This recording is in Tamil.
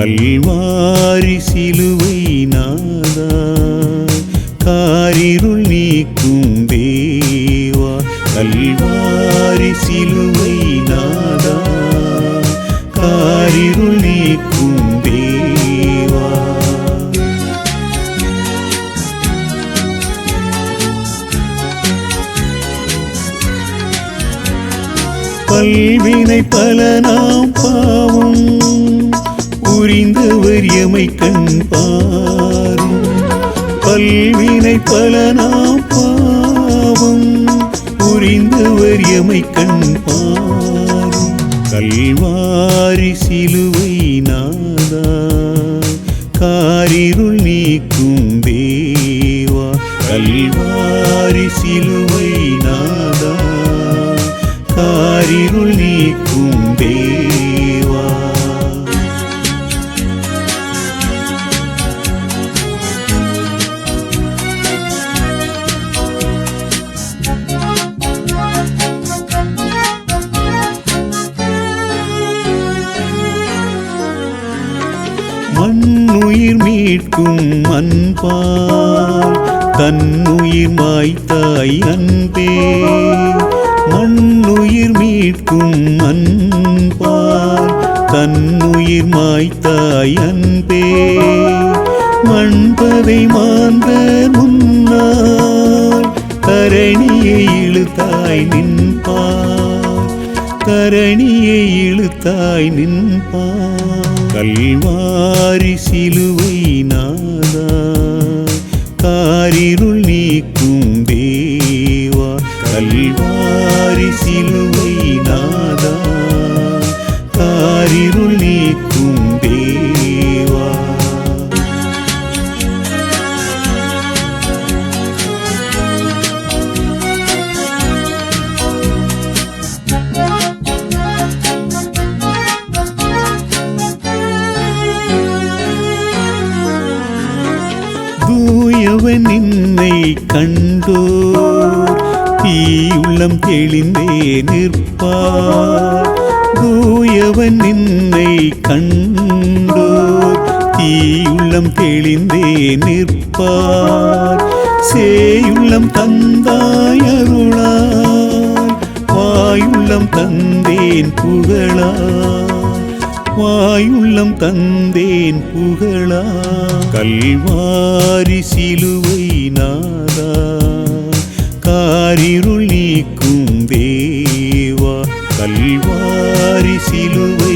கல்வாரி சிலுவை நாதா காரிருள் நீக்கும் தேவா கல்வாரி சிலுவை நாதா காரிருள் நீக்கும் தேவா. பல்வினை பல நாம் பாவம் பல்வினை பல நாம் பாவம் புரிந்தவர் எமை கண் பாரும். கல்வாரி சிலுவை நாதா காரிருள் நீக்கும் தேவா. கல்வாரி சிலுவை நாதா காரிருள் நீக்கும் தன்னுயிர் மீட்கும் அன்பால் தன்னுயிர் மாய்த்தாய் அன்பே. மண்ணுயிர் மீட்கும் அன்பால் தன்னுயிர் மாய்த்தாய் அன்பே. மண்பதை மாந்த முன்னால் தரணியை இழுத்தாய் நின்பார் கரணியை இழுத்தாய் நின்பா கல்வாரி சிலுவை நாதா காரிருள் நீக்கும் தூயவன் நின்னை கண்டோர். தீயுள்ளம் தெளிந்தே நிற்பார். தூயவன் நின்னை கண்டோர். தீயுள்ளம் தெளிந்தே நிற்பார். சேயுள்ளம் தந்தாயருளாய் வாயுள்ளம் தந்தேன் புகழாய் வாயுள்ளம் தந்தேன் புகழா. கல்வாரி சிலுவை நாதா. காரிருள் நீக்கும் தேவா. கல்வாரி சிலுவை